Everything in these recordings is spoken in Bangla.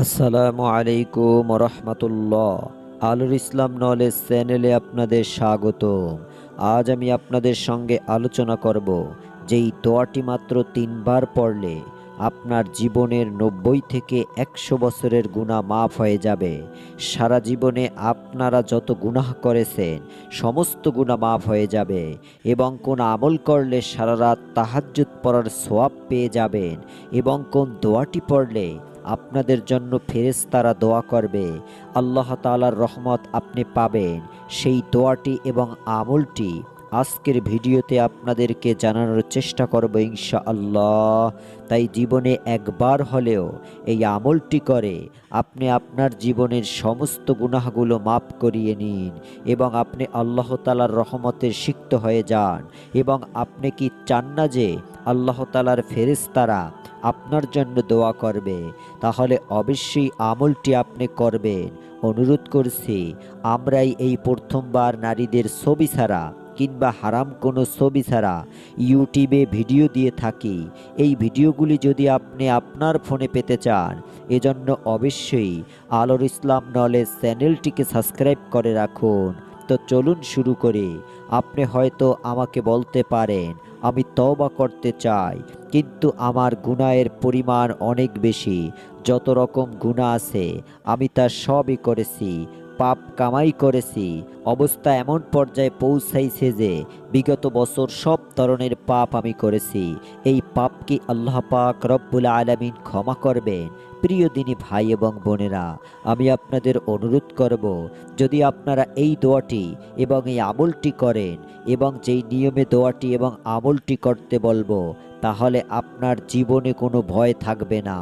আসসালামু আলাইকুম রহমতুল্লাহ আলুর ইসলাম নলেজ চ্যানেলে আপনাদের স্বাগত আজ আমি আপনাদের সঙ্গে আলোচনা করব যেই দোয়াটি মাত্র তিনবার পড়লে আপনার জীবনের নব্বই থেকে একশো বছরের গুণা মাফ হয়ে যাবে। সারা জীবনে আপনারা যত গুনাহ করেছেন, সমস্ত গুণা মাফ হয়ে যাবে এবং কোন আমল করলে সারা রাত তাহাজ্জুদ পড়ার সোয়াব পেয়ে যাবেন এবং কোন দোয়াটি পড়লে আপনাদের জন্য ফেরেশতারা দোয়া করবে। আল্লাহ তালার রহমত আপনি পাবেন। সেই দোয়াটি এবং আমলটি আজকের ভিডিওতে আপনাদেরকে জানানোর চেষ্টা করব ইনশা আল্লাহ তাই জীবনে একবার হলেও এই আমলটি করে আপনি আপনার জীবনের সমস্ত গুনাহগুলো মাফ করিয়ে নিন এবং আপনি আল্লাহ তালার রহমতের সিক্ত হয়ে যান এবং আপনি কি চান না যে আল্লাহ তালার ফেরেশতারা আপনার জন্য দোয়া করবে। তাহলে অবশ্যই আমলটি আপনি করবেন। অনুরোধ করছি, আমরাই এই প্রথমবার নারীদের ছবি ছাড়া কিংবা হারাম কোনো ছবি ছাড়া ইউটিউবে ভিডিও দিয়ে থাকি। এই ভিডিওগুলি যদি আপনি আপনার ফোনে পেতে চান, এজন্য অবশ্যই আলোর ইসলাম নলেজ চ্যানেলটিকে সাবস্ক্রাইব করে রাখুন। তো চলুন শুরু করি। আপনি হয়তো আমাকে বলতে পারেন আমি তওবা করতে চাই, কিন্তু আমার গুনায়ের পরিমাণ অনেক বেশি। যত রকম গুণা আছে, আমি তা সবই করেছি। পাপ কামাই করেছি। অবস্থা এমন পর্যায়ে পৌঁছাইছে যে বিগত বছর সব ধরনের পাপ আমি করেছি। এই পাপ কি আল্লাহ পাক রব্বুল আলামিন ক্ষমা করবেন? প্রিয় দিনী ভাই এবং বোনেরা, আমি আপনাদের অনুরোধ করব, যদি আপনারা এই দোয়াটি এবং এই আমলটি করেন এবং যেই নিয়মে দোয়াটি এবং আমলটি করতে বলব, তাহলে আপনার জীবনে কোনো ভয় থাকবে না।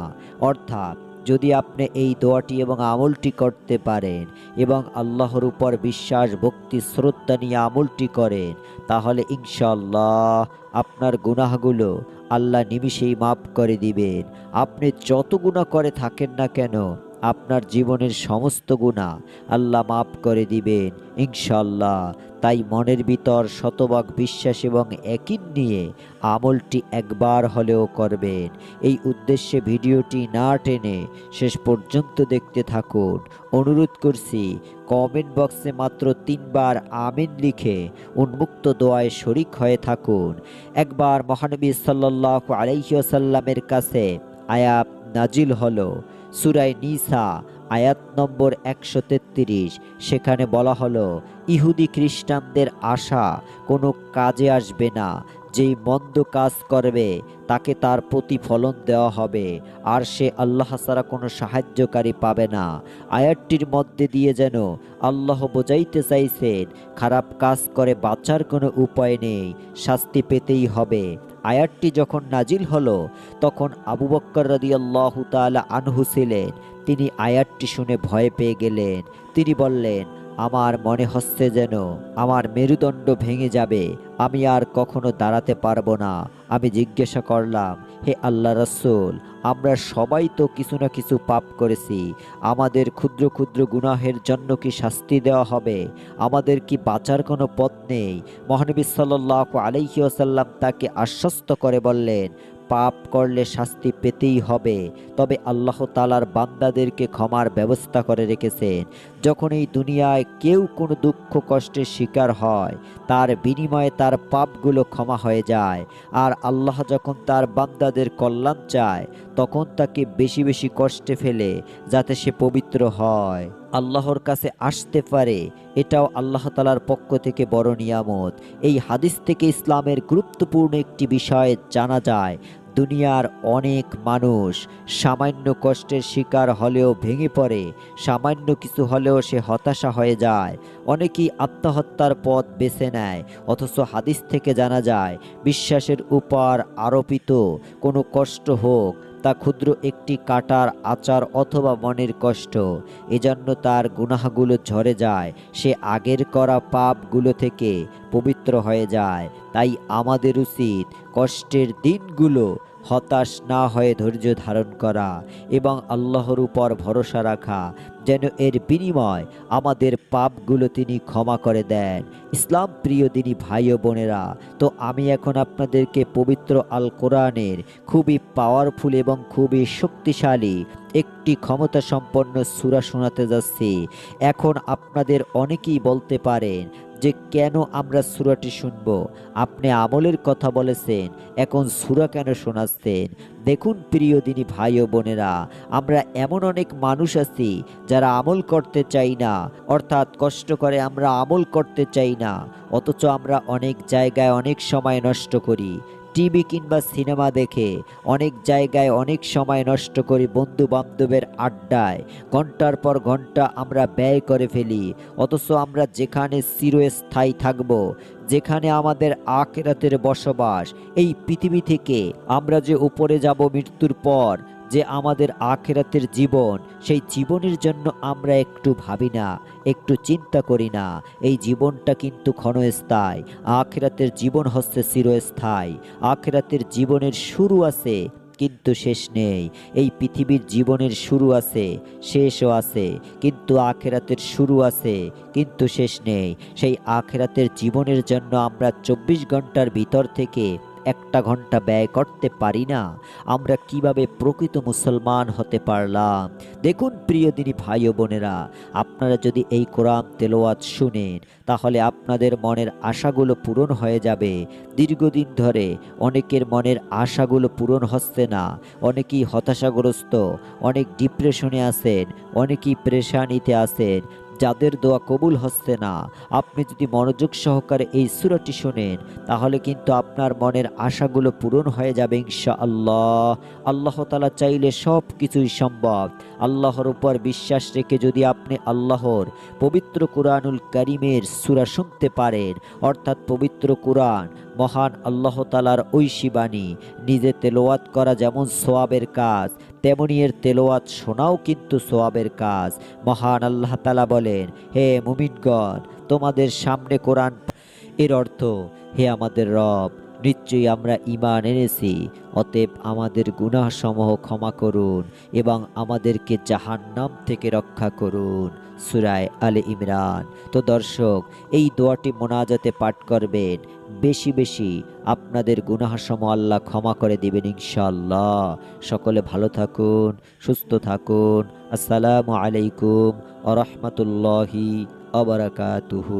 অর্থাৎ যদি আপনি এই দোয়াটি এবং আমলটি করতে পারেন এবং আল্লাহর উপর বিশ্বাস, ভক্তি, শ্রদ্ধা নিয়ে আমলটি করেন, তাহলে ইনশাল্লাহ আপনার গুনাহগুলো আল্লাহ নিমিষেই মাফ করে দিবেন। আপনি যত গুণা করে থাকেন না কেন আপনার জীবনের সমস্ত গুণা আল্লাহ মাফ করে দিবেন ইনশাল্লাহ তাই মনের ভিতর শতভাগ বিশ্বাস এবং একিন নিয়ে আমলটি একবার হলেও করবেন। এই উদ্দেশ্যে ভিডিওটি না টেনে শেষ পর্যন্ত দেখতে থাকুন। অনুরোধ করছি, কমেন্ট বক্সে মাত্র তিনবার আমিন লিখে উন্মুক্ত দোয়ায় শরিক হয়ে থাকুন। একবার মহানবী সাল্লাহ আলাইসাল্লামের কাছে আয়াত নাজিল হলো। সুরাই নিসা, আয়াত নম্বর একশো তেত্রিশ। সেখানে বলা হলো, ইহুদি খ্রিস্টানদের আশা কোনো কাজে আসবে না। যেই মন্দ কাজ করবে, তাকে তার প্রতিফলন দেওয়া হবে। আর সে আল্লাহ ছাড়া কোনো সাহায্যকারী পাবে না। আয়াতটির মধ্যে দিয়ে যেন আল্লাহ বোঝাইতে চাইছেন, খারাপ কাজ করে বাঁচার কোনো উপায় নেই, শাস্তি পেতেই হবে। আয়াতটি যখন নাজিল হলো, তখন আবু বক্কর রদিয়াল্লাহ তালা আনহু ছিলেন। তিনি আয়াতটি শুনে ভয় পেয়ে গেলেন। তিনি বললেন আমার মনে হচ্ছে যেন আমার মেরুদণ্ড ভেঙে যাবে। আমি আর কখনো দাঁড়াতে পারব না। আমি জিজ্ঞাসা করলাম, হে আল্লাহ রসুল, আমরা সবাই তো কিছু না কিছু পাপ করেছি। আমাদের ক্ষুদ্র ক্ষুদ্র গুনাহের জন্য কি শাস্তি দেওয়া হবে? আমাদের কি বাঁচার কোনো পথ নেই? মহানবী সাল্লাহ আলাইসাল্লাম তাকে আশ্বস্ত করে বললেন পাপ করলে শাস্তি পেতেই হবে। তবে আল্লাহ তালার বান্দাদেরকে ক্ষমার ব্যবস্থা করে রেখেছেন। যখন এই দুনিয়ায় কেউ কোনো দুঃখ কষ্টের শিকার হয়, তার বিনিময়ে তার পাপগুলো ক্ষমা হয়ে যায়। আর আল্লাহ যখন তার বান্দাদের কল্যাণ চায়, তখন তাকে বেশি বেশি কষ্টে ফেলে, যাতে সে পবিত্র হয়। আল্লাহর কাছে আসতে পারে, এটাও আল্লাহ তালার পক্ষ থেকে বড় নিয়ামত। এই হাদিস থেকে ইসলামের গুরুত্বপূর্ণ একটি বিষয় জানা যায় দুনিয়ার অনেক মানুষ সামান্য কষ্টের শিকার হলেও ভেঙে পড়ে, সামান্য কিছু হলেও সে হতাশা হয়ে যায়। অনেকেই আত্মহত্যার পথ বেছে নেয়, অথচ হাদিস থেকে জানা যায়, বিশ্বাসের উপর আরোপিত কোনো কষ্ট হোক তা ক্ষুদ্র একটি কাটার আচার অথবা মনের কষ্ট। এজন্য তার গুনাহগুলো ঝরে যায়। সে আগের করা পাপগুলো থেকে পবিত্র হয়ে যায়। তাই আমাদের উচিত কষ্টের দিনগুলো হতাশ না হয়ে ধৈর্য ধারণ করা এবং আল্লাহর উপর ভরসা রাখা যেন এর বিনিময় আমাদের পাপগুলো তিনি ক্ষমা করে দেন। ইসলাম প্রিয় দিনী ভাই ও বোনেরা, তো আমি এখন আপনাদেরকে পবিত্র আল কোরআনের খুবই পাওয়ারফুল এবং খুবই শক্তিশালী একটি ক্ষমতা সম্পন্ন সুরা শোনাতে যাচ্ছি। এখন আপনাদের অনেকেই বলতে পারেন যে কেন আমরা সুরাটি শুনব? আপনি আমলের কথা বলেছেন, এখন সুরা কেন শোনাচ্ছেন? দেখুন প্রিয় দিনী ভাই ও বোনেরা, আমরা এমন অনেক মানুষ আছি যারা আমল করতে চাই না, অর্থাৎ কষ্ট করে আমরা আমল করতে চাই না, অথচ আমরা অনেক জায়গায় অনেক সময় নষ্ট করি। টিভি কিংবা সিনেমা দেখে অনেক জায়গায় অনেক সময় নষ্ট করি বন্ধু বান্ধবের আড্ডায়। ঘণ্টার পর ঘণ্টা আমরা ব্যয় করে ফেলি, অথচ আমরা যেখানে চিরস্থায়ী থাকব, যেখানে আমাদের আখেরাতের বসবাস, এই পৃথিবী থেকে আমরা যে উপরে যাব মৃত্যুর পর যে আমাদের আখেরাতের জীবন, সেই জীবনের জন্য আমরা একটু ভাবি না, একটু চিন্তা করি না। এই জীবনটা কিন্তু ক্ষণস্থায়ী। আখেরাতের জীবন হচ্ছে চিরস্থায়ী। আখেরাতের জীবনের শুরু আছে, কিন্তু শেষ নেই। এই পৃথিবীর জীবনের শুরু আছে, শেষও আছে, কিন্তু আখেরাতের শুরু আছে, কিন্তু শেষ নেই। সেই আখেরাতের জীবনের জন্য আমরা চব্বিশ ঘণ্টার ভিতর থেকে একটা ঘণ্টা ব্যয় করতে পারি না। আমরা কীভাবে প্রকৃত মুসলমান হতে পারলাম? দেখুন প্রিয় দিনী ভাই বোনেরা, আপনারা যদি এই কোরআন তেলোয়াত শুনেন, তাহলে আপনাদের মনের আশাগুলো পূরণ হয়ে যাবে। দীর্ঘদিন ধরে অনেকের মনের আশাগুলো পূরণ হচ্ছে না, অনেকেই হতাশাগ্রস্ত, অনেক ডিপ্রেশনে আছেন, অনেকেই প্রেশানিতে আছেন। যাদের দোয়া কবুল হচ্ছে না, আপনি যদি মনোযোগ সহকারে এই সুরাটি শোনেন, তাহলে কিন্তু আপনার মনের আশাগুলো পূরণ হয়ে যাবে ইনশা আল্লাহ আল্লাহ তালা চাইলে সব কিছুই সম্ভব। আল্লাহর উপর বিশ্বাস রেখে যদি আপনি আল্লাহর পবিত্র কোরআনুল করিমের সুরা শুনতে পারেন, অর্থাৎ পবিত্র কোরআন, মহান আল্লাহ তালার ঐশী বাণী, নিজে তেলোয়াত করা যেমন সোয়াবের কাজ তেমনি এর তেলোয়াত শোনাও কিন্তু সোয়াবের কাজ। মহান আল্লাহ তালা বলেন, হে মুমিনগণ, তোমাদের সামনে কোরআন এর অর্থ, হে আমাদের রব, নিশ্চয়ই আমরা ইমান এনেছি, অতএব আমাদের গুনাহসমূহ ক্ষমা করুন এবং আমাদেরকে জাহান্নাম থেকে রক্ষা করুন। সুরায় আলে ইমরান। তো দর্শক, এই দোয়াটি মোনাজাতে পাঠ করবেন। বেশি বেশি আপনাদের গুনাহাসম আল্লাহ ক্ষমা করে দেবেন ইনশাল্লাহ সকলে ভালো থাকুন, সুস্থ থাকুন। আসসালামু আলাইকুম আ রহমতুল্লাহি আবরাকাতুহু